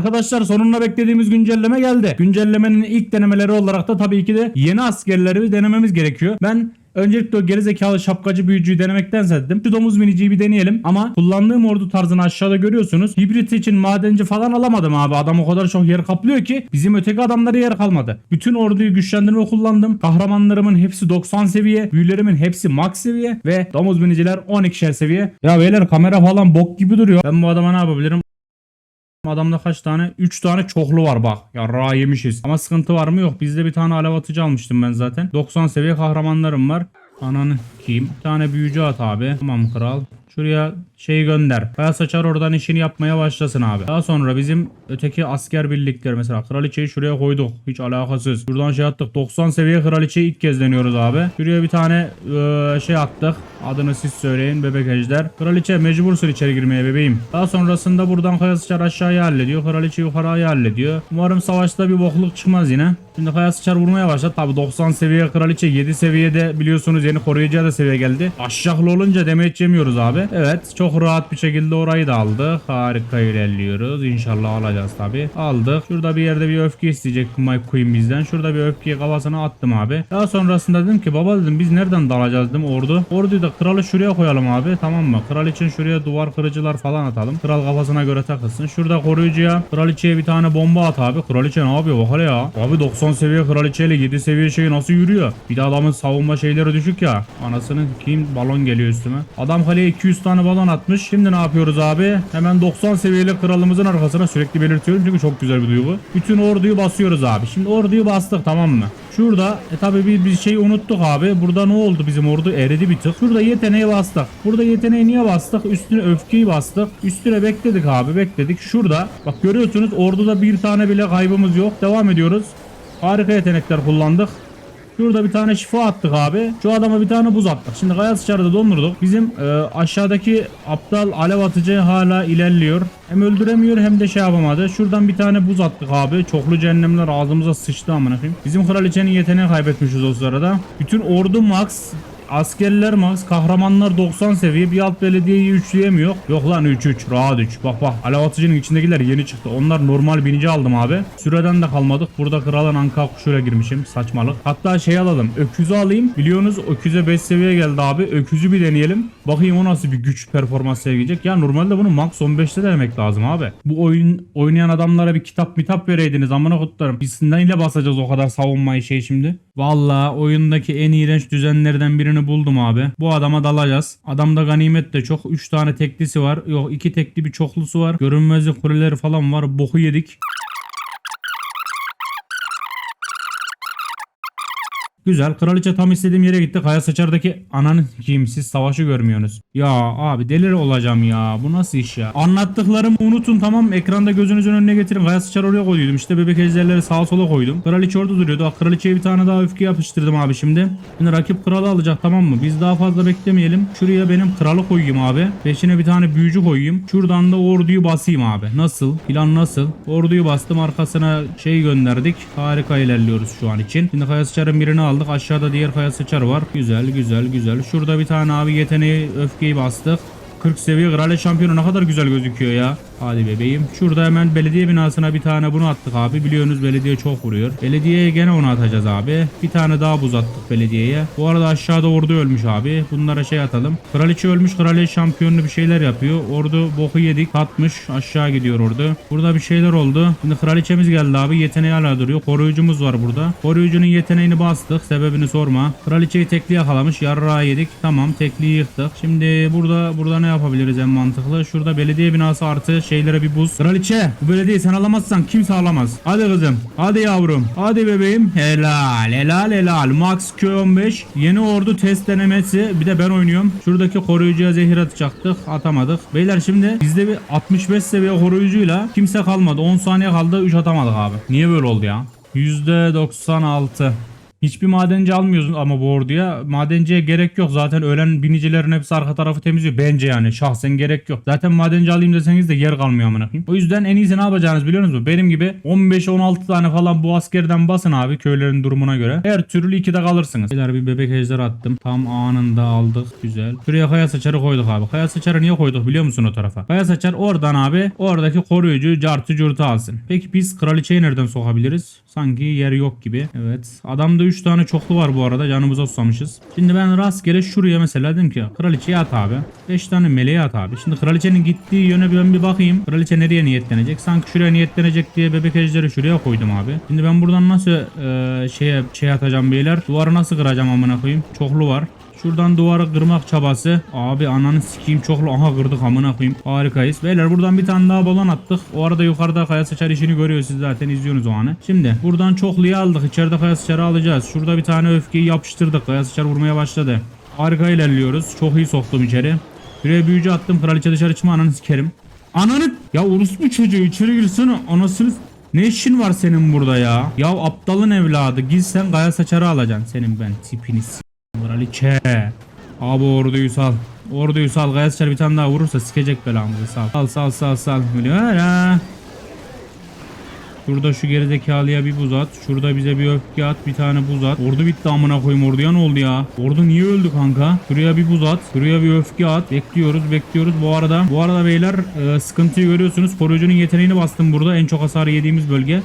Arkadaşlar sonunda beklediğimiz güncelleme geldi. Güncellemenin ilk denemeleri olarak da tabii ki de yeni askerleri denememiz gerekiyor. Ben Öncelikle o gerizekalı şapkacı büyücüyü denemektense dedim. Şu domuz miniciyi bir deneyelim. Ama kullandığım ordu tarzını aşağıda görüyorsunuz. Hibrit için madenci falan alamadım abi. Adam o kadar çok yer kaplıyor ki bizim öteki adamlara yer kalmadı. Bütün orduyu güçlendirme kullandım. Kahramanlarımın hepsi 90 seviye. Büyülerimin hepsi max seviye. Ve domuz miniciler 12'şer seviye. Ya beyler kamera falan bok gibi duruyor. Ben bu adama ne yapabilirim? Adamda kaç tane? 3 tane çoklu var bak. Ya ra yemişiz. Ama sıkıntı var mı? Yok. Bizde bir tane alev atıcı almıştım ben zaten. 90 seviye kahramanlarım var. Ananı kim? Bir tane büyücü at abi. Tamam kral. Şuraya şeyi gönder. Kaya saçar oradan işini yapmaya başlasın abi. Daha sonra bizim öteki asker birlikleri mesela kraliçeyi şuraya koyduk. Hiç alakasız. Şuradan şey attık. 90 seviye kraliçeyi ilk kez deniyoruz abi. Şuraya bir tane eee, şey attık. Adını siz söyleyin bebek ejder. Kraliçe mecbursun içeri girmeye bebeğim. Daha sonrasında buradan kaya sıçar aşağıya hallediyor. Kraliçe yukarıya hallediyor. Umarım savaşta bir bokluk çıkmaz yine. Şimdi kaya sıçar vurmaya başladı. Tabi 90 seviye kraliçe 7 seviyede biliyorsunuz yeni koruyucuya da seviye geldi. Aşağılı olunca damage yemiyoruz abi. Evet çok rahat bir şekilde orayı da aldık. Harika ilerliyoruz. İnşallah alacağız tabi. Aldık. Şurada bir yerde bir öfke isteyecek My Queen bizden. Şurada bir öfkeyi kafasına attım abi. Daha sonrasında dedim ki baba dedim biz nereden dalacağız dedim ordu. Orduyu da kralı şuraya koyalım abi tamam mı? Kral için şuraya duvar kırıcılar falan atalım. Kral kafasına göre takılsın. Şurada koruyucuya kraliçeye bir tane bomba at abi. Kraliçe ne yapıyor bak hele ya. Abi 90 seviye kraliçeyle 7 seviye şey nasıl yürüyor? Bir de adamın savunma şeyleri düşük ya. Anasının kim balon geliyor üstüme. Adam kaleye 200 tane balon atmış. Şimdi ne yapıyoruz abi? Hemen 90 seviyeli kralımızın arkasına sürekli belirtiyorum çünkü çok güzel bir duygu. Bütün orduyu basıyoruz abi. Şimdi orduyu bastık tamam mı? Şurada e tabi bir, bir şey unuttuk abi. Burada ne oldu bizim ordu eridi bir tık. Şurada yeteneği bastık. Burada yeteneği niye bastık? Üstüne öfkeyi bastık. Üstüne bekledik abi bekledik. Şurada bak görüyorsunuz orduda bir tane bile kaybımız yok. Devam ediyoruz. Harika yetenekler kullandık. Şurada bir tane şifa attık abi. Şu adama bir tane buz attık. Şimdi kaya sıçarda dondurduk. Bizim e, aşağıdaki aptal alev atıcı hala ilerliyor. Hem öldüremiyor hem de şey yapamadı. Şuradan bir tane buz attık abi. Çoklu cehennemler ağzımıza sıçtı amına koyayım. Bizim kraliçenin yeteneği kaybetmişiz o sırada. Bütün ordu max Askerler max, kahramanlar 90 seviye, bir alt belediyeyi üçleyemiyor. Yok lan 3-3, rahat 3. Bak bak, alev atıcının içindekiler yeni çıktı. Onlar normal binici aldım abi. Süreden de kalmadık. Burada kralın anka kuşuyla girmişim. Saçmalık. Hatta şey alalım, öküzü alayım. Biliyorsunuz öküze 5 seviye geldi abi. Öküzü bir deneyelim. Bakayım o nasıl bir güç performans sevecek. Ya normalde bunu max 15'te denemek lazım abi. Bu oyun oynayan adamlara bir kitap mitap vereydiniz amına kutlarım. Biz neyle basacağız o kadar savunmayı şey şimdi? Vallahi oyundaki en iğrenç düzenlerden birini buldum abi. Bu adama dalacağız. Adamda ganimet de çok. 3 tane teklisi var. Yok 2 tekli bir çoklusu var. Görünmezlik kuleleri falan var. Boku yedik. Güzel. Kraliçe tam istediğim yere gitti. Kaya Saçar'daki ananı kim siz savaşı görmüyorsunuz. Ya abi delir olacağım ya. Bu nasıl iş ya? Anlattıklarımı unutun tamam? Ekranda gözünüzün önüne getirin. Kaya Saçar oraya koydum. İşte bebek ejderleri sağa sola koydum. Kraliçe orada duruyordu. Ah, Kraliçeye bir tane daha öfke yapıştırdım abi şimdi. Şimdi rakip kralı alacak tamam mı? Biz daha fazla beklemeyelim. Şuraya benim kralı koyayım abi. Peşine bir tane büyücü koyayım. Şuradan da orduyu basayım abi. Nasıl? Plan nasıl? Orduyu bastım. Arkasına şey gönderdik. Harika ilerliyoruz şu an için. Şimdi Kaya Saçar'ın birini aldık. Aşağıda diğer Kaya Saçar var. Güzel güzel güzel. Şurada bir tane abi yeteneği öfkeyi bastık. 40 seviye kraliyet şampiyonu ne kadar güzel gözüküyor ya. Hadi bebeğim. Şurada hemen belediye binasına bir tane bunu attık abi. Biliyorsunuz belediye çok vuruyor. Belediyeye gene onu atacağız abi. Bir tane daha buz attık belediyeye. Bu arada aşağıda ordu ölmüş abi. Bunlara şey atalım. Kraliçe ölmüş. Kraliyet şampiyonlu bir şeyler yapıyor. Ordu boku yedik. Atmış. Aşağı gidiyor ordu. Burada bir şeyler oldu. Şimdi kraliçemiz geldi abi. Yeteneği hala duruyor. Koruyucumuz var burada. Koruyucunun yeteneğini bastık. Sebebini sorma. Kraliçeyi tekli yakalamış. Yarrağı yedik. Tamam tekliyi yıktık. Şimdi burada burada ne yapabiliriz en mantıklı? Şurada belediye binası artı şeylere bir buz. Kraliçe bu belediyeyi sen alamazsan kimse alamaz. Hadi kızım. Hadi yavrum. Hadi bebeğim. Helal helal helal. Max Q15. Yeni ordu test denemesi. Bir de ben oynuyorum. Şuradaki koruyucuya zehir atacaktık. Atamadık. Beyler şimdi bizde bir 65 seviye koruyucuyla kimse kalmadı. 10 saniye kaldı 3 atamadık abi. Niye böyle oldu ya? %96. Hiçbir madenci almıyorsun ama bu orduya. Madenciye gerek yok. Zaten ölen binicilerin hepsi arka tarafı temizliyor. Bence yani şahsen gerek yok. Zaten madenci alayım deseniz de yer kalmıyor amına koyayım. O yüzden en iyisi ne yapacağınız biliyor musunuz? Benim gibi 15-16 tane falan bu askerden basın abi köylerin durumuna göre. Her türlü 2'de kalırsınız. Beyler bir bebek ejder attım. Tam anında aldık. Güzel. Şuraya kaya saçarı koyduk abi. Kaya saçarı niye koyduk biliyor musun o tarafa? Kaya saçar oradan abi oradaki koruyucu cartı curtu alsın. Peki biz kraliçeyi nereden sokabiliriz? Sanki yer yok gibi. Evet. Adamda 3 tane çoklu var bu arada. Canımıza susamışız. Şimdi ben rastgele şuraya mesela dedim ki kraliçeye at abi. 5 tane meleğe at abi. Şimdi kraliçenin gittiği yöne ben bir bakayım. Kraliçe nereye niyetlenecek? Sanki şuraya niyetlenecek diye bebek ejderi şuraya koydum abi. Şimdi ben buradan nasıl e, şeye şey atacağım beyler? Duvarı nasıl kıracağım amına koyayım? Çoklu var. Şuradan duvarı kırmak çabası. Abi ananı sikeyim çoklu. Aha kırdık amına koyayım. Harikayız. Beyler buradan bir tane daha balon attık. O arada yukarıda kaya sıçar işini görüyorsunuz zaten izliyorsunuz o anı. Şimdi buradan çokluyu aldık. İçeride kaya sıçarı alacağız. Şurada bir tane öfkeyi yapıştırdık. Kaya sıçar vurmaya başladı. Harika ilerliyoruz. Çok iyi soktum içeri. Buraya büyücü attım. Kraliçe dışarı çıkma ananı sikerim. Ananı... Ya orospu çocuğu içeri girsene. Anasını... Ne işin var senin burada ya? Ya aptalın evladı. Gitsen kaya saçarı alacaksın. Senin ben tipini Kraliçe. Abi orduyu sal. Orduyu sal. Gayet bir tane daha vurursa sikecek belamızı sal. Sal sal sal sal. Ha. Şurada şu gerizekalıya bir buz at. Şurada bize bir öfke at. Bir tane buz at. Ordu bitti amına koyayım. Orduya ne oldu ya? Ordu niye öldü kanka? Şuraya bir buz at. Şuraya bir öfke at. Bekliyoruz bekliyoruz. Bu arada bu arada beyler e, sıkıntıyı görüyorsunuz. Koruyucunun yeteneğini bastım burada. En çok hasar yediğimiz bölge.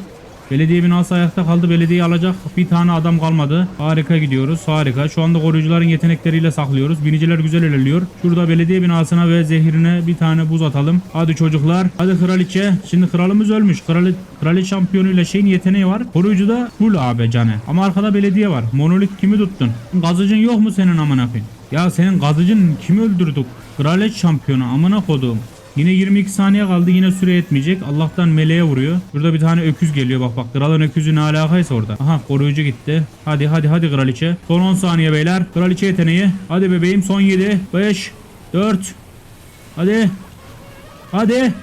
Belediye binası ayakta kaldı. Belediyeyi alacak bir tane adam kalmadı. Harika gidiyoruz. Harika. Şu anda koruyucuların yetenekleriyle saklıyoruz. Biniciler güzel ilerliyor. Şurada belediye binasına ve zehrine bir tane buz atalım. Hadi çocuklar. Hadi kraliçe. Şimdi kralımız ölmüş. Krali, kraliçe şampiyonuyla şeyin yeteneği var. Koruyucu da full abi canı. Ama arkada belediye var. Monolit kimi tuttun? Gazıcın yok mu senin amına koyayım? Ya senin gazıcın kimi öldürdük? Kraliçe şampiyonu amına koduğum. Yine 22 saniye kaldı yine süre yetmeyecek. Allah'tan meleğe vuruyor. Burada bir tane öküz geliyor bak bak. Kralın öküzü ne alakaysa orada. Aha koruyucu gitti. Hadi hadi hadi kraliçe. Son 10 saniye beyler. Kraliçe yeteneği. Hadi bebeğim son 7, 5, 4. Hadi. Hadi.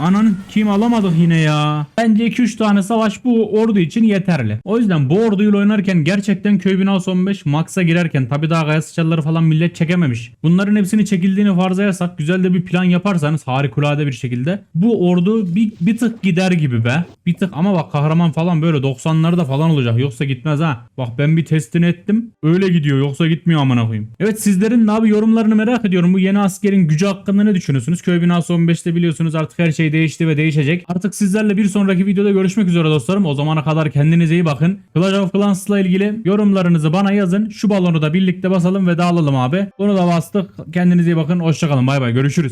Anan kim alamadık yine ya. Bence 2-3 tane savaş bu ordu için yeterli. O yüzden bu orduyla oynarken gerçekten köy binası 15 max'a girerken tabi daha gaya sıçraları falan millet çekememiş. Bunların hepsini çekildiğini farzayarsak güzel de bir plan yaparsanız harikulade bir şekilde bu ordu bir, bir tık gider gibi be. Bir tık ama bak kahraman falan böyle 90'larda falan olacak yoksa gitmez ha. Bak ben bir testini ettim öyle gidiyor yoksa gitmiyor amına koyayım. Evet sizlerin abi yorumlarını merak ediyorum. Bu yeni askerin gücü hakkında ne düşünüyorsunuz? Köy binası 15'te biliyorsunuz artık her değişti ve değişecek. Artık sizlerle bir sonraki videoda görüşmek üzere dostlarım. O zamana kadar kendinize iyi bakın. Clash of Clans'la ilgili yorumlarınızı bana yazın. Şu balonu da birlikte basalım ve dağılalım abi. Bunu da bastık. Kendinize iyi bakın. Hoşçakalın. Bay bay. Görüşürüz.